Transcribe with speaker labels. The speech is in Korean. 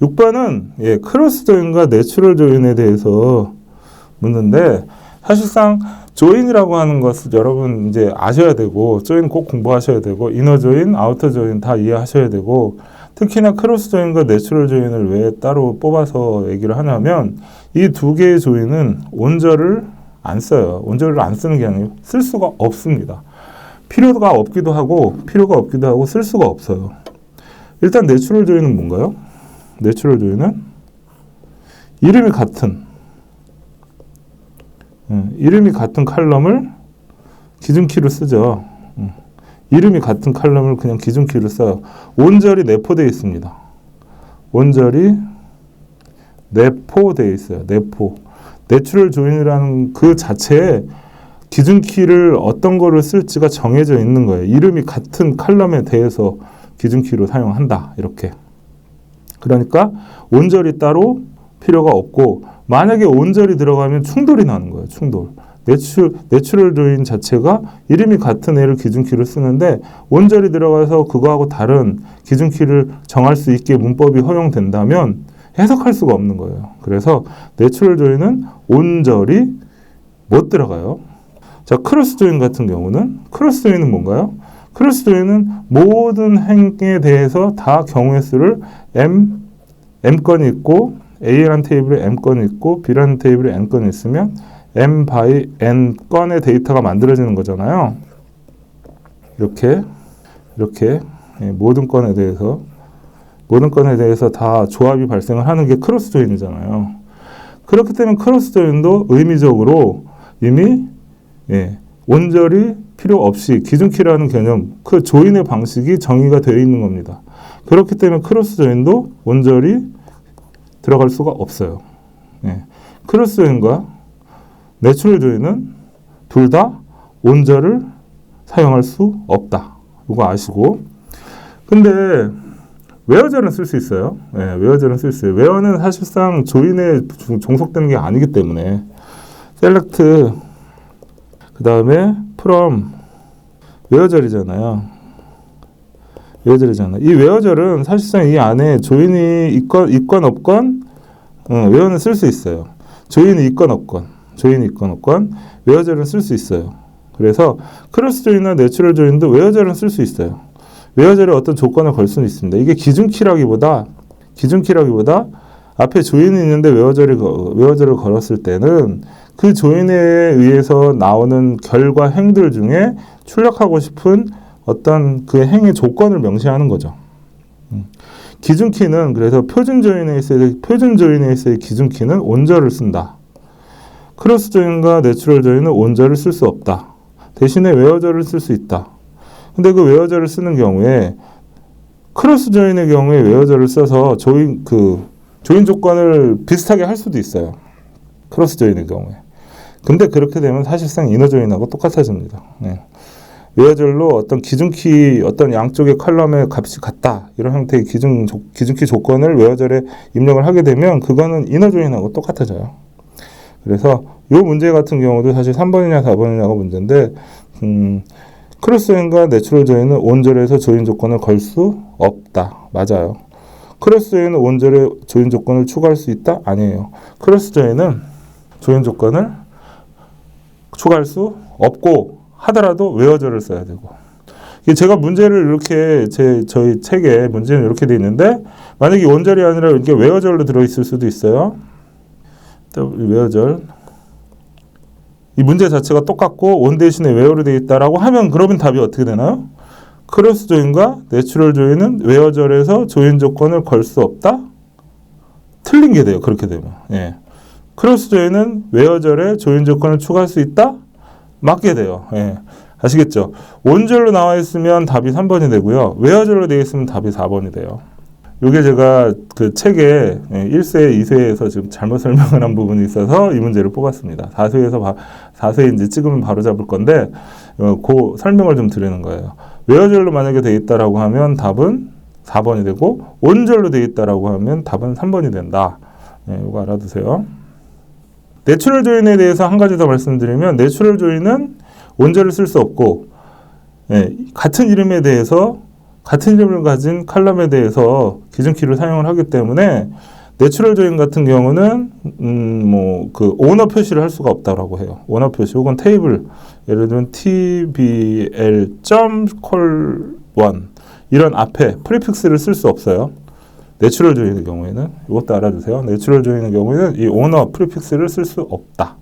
Speaker 1: 6번은 예, 크로스 조인과 내추럴 조인에 대해서 묻는데 사실상 조인이라고 하는 것을 여러분 이제 아셔야 되고 조인 꼭 공부하셔야 되고 이너 조인, 아우터 조인 다 이해하셔야 되고 특히나 크로스 조인과 내추럴 조인을 왜 따로 뽑아서 얘기를 하냐면 이 두 개의 조인은 온절을 안 써요. 온절을 안 쓰는 게 아니고 쓸 수가 없습니다. 필요가 없기도 하고 필요가 없기도 하고 쓸 수가 없어요. 일단 내추럴 조인은 뭔가요? 내추럴 조인은 이름이 같은 음, 이름이 같은 칼럼을 기준키로 쓰죠. 음, 이름이 같은 칼럼을 그냥 기준키로 써요. 온절이 내포되어 있습니다. 온절이 내포되어 있어요. 내포. 내추럴 조인이라는 그 자체에 기준키를 어떤 거를 쓸지가 정해져 있는 거예요. 이름이 같은 칼럼에 대해서 기준키로 사용한다. 이렇게. 그러니까 온절이 따로 필요가 없고 만약에 온절이 들어가면 충돌이 나는 거예요. 충돌. 내추, 내추럴 조인 자체가 이름이 같은 애를 기준키로 쓰는데 온절이 들어가서 그거하고 다른 기준키를 정할 수 있게 문법이 허용된다면 해석할 수가 없는 거예요. 그래서 내추럴 조인은 온절이 못 들어가요. 자, 크로스 조인 같은 경우는 크로스 조인은 뭔가요? 크로스 조인은 모든 행에 대해서 다 경우의 수를 m m 건이 있고 A라는 테이블에 m 건이 있고 B라는 테이블에 n 건이 있으면 m 바이 n 건의 데이터가 만들어지는 거잖아요. 이렇게 이렇게 예, 모든 건에 대해서 모든 건에 대해서 다 조합이 발생을 하는 게 크로스 조인이잖아요. 그렇기 때문에 크로스 조인도 의미적으로 이미 예, 온절이 필요 없이 기준키라는 개념, 그 조인의 방식이 정의가 되어 있는 겁니다. 그렇기 때문에 크로스 조인도 온절이 들어갈 수가 없어요. 예. 크로스 조인과 내추럴 조인은 둘 다 온절을 사용할 수 없다. 이거 아시고. 근데 웨어절은 쓸 수 있어요. 예, 웨어절은 쓸 수 있어요. 웨어는 사실상 조인에 종속되는 게 아니기 때문에 셀렉트 그 다음에 from 웨어절이잖아요. 웨어절이잖아. 이 웨어절은 사실상 이 안에 조인이 있건 있건 없건 어, 웨어는 쓸 수 있어요. 조인이 있건 없건 조인이 있건 없건 웨어절은 쓸 수 있어요. 그래서 크로스 조인이나 내추럴 조인도 웨어절은 쓸 수 있어요. 웨어절에 어떤 조건을 걸 수는 있습니다. 이게 기준키라기보다 기준키라기보다 앞에 조인이 있는데 웨어절을 웨어절을 걸었을 때는 그 조인에 의해서 나오는 결과 행들 중에 출력하고 싶은 어떤 그 행의 조건을 명시하는 거죠. 음. 기준키는 그래서 표준 조인에 있어야 표준 조인에 있어야 기준키는 온절을 쓴다. 크로스 조인과 내추럴 조인은 온절을 쓸 수 없다. 대신에 웨어절을 쓸 수 있다. 근데 그 웨어절을 쓰는 경우에 크로스 조인의 경우에 웨어절을 써서 조인 그 조인 조건을 비슷하게 할 수도 있어요. 크로스 조인의 경우에. 근데 그렇게 되면 사실상 이너 조인하고 똑같아집니다. 네. 웨어절로 어떤 기준키 어떤 양쪽의 컬럼의 값이 같다 이런 형태의 기준 조, 기준키 조건을 웨어절에 입력을 하게 되면 그거는 이너 조인하고 똑같아져요. 그래서 이 문제 같은 경우도 사실 3번이냐 4번이냐가 문제인데 음, 크로스 조인과 내추럴 조인은 온절에서 조인 조건을 걸 수 없다. 맞아요. 크로스 조인은 온절에 조인 조건을 추가할 수 있다? 아니에요. 크로스 조인은 조인 조건을 추가할 수 없고 하더라도 웨어절을 써야 되고. 제가 문제를 이렇게 제 저희 책에 문제는 이렇게 돼 있는데 만약에 원절이 아니라 이게 웨어절로 들어 있을 수도 있어요. 웨어절. 이 문제 자체가 똑같고 원 대신에 웨어로 되어 있다라고 하면 그러면 답이 어떻게 되나요? 크로스 조인과 내추럴 조인은 웨어절에서 조인 조건을 걸 수 없다? 틀린 게 돼요. 그렇게 되면. 예. 크로스 조인은 웨어절에 조인 조건을 추가할 수 있다? 맞게 돼요. 예. 아시겠죠? 원절로 나와 있으면 답이 3번이 되고요. 웨어절로 되어 있으면 답이 4번이 돼요. 요게 제가 그 책에 1세, 2세에서 지금 잘못 설명을 한 부분이 있어서 이 문제를 뽑았습니다. 4세에서 4세 이제 찍으면 바로 잡을 건데 어, 그 설명을 좀 드리는 거예요. 웨어절로 만약에 돼 있다라고 하면 답은 4번이 되고 온절로 돼 있다라고 하면 답은 3번이 된다. 예, 이거 알아두세요. 내추럴 조인에 대해서 한 가지 더 말씀드리면 내추럴 조인은 온절을 쓸 수 없고 예, 같은 이름에 대해서 같은 이름을 가진 칼럼에 대해서 기준키를 사용을 하기 때문에 내추럴 조인 같은 경우는 음 뭐그 오너 표시를 할 수가 없다라고 해요. 오너 표시 혹은 테이블 예를 들면 tbl.col1 이런 앞에 프리픽스를 쓸 수 없어요. 내추럴 조인의 경우에는 이것도 알아두세요. 내추럴 조인의 경우에는 이 오너 프리픽스를 쓸 수 없다.